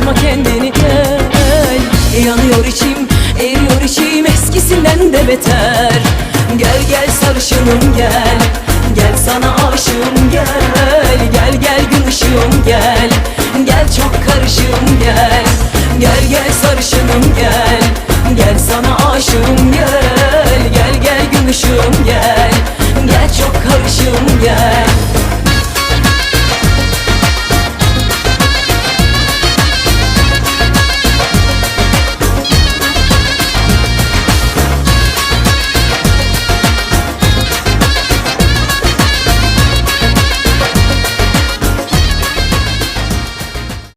Atma kendini gel. Yanıyor içim, eriyor içim. Eskisinden de beter. Gel gel sarışınım gel. Gel sana aşığım gel. Gel gel gün ışığım gel. Gel çok karışığım gel. Gel gel sarışınım gel. Gel sana aşığım gel. Gel gel gün ışığım gel. Gel çok karışığım gel.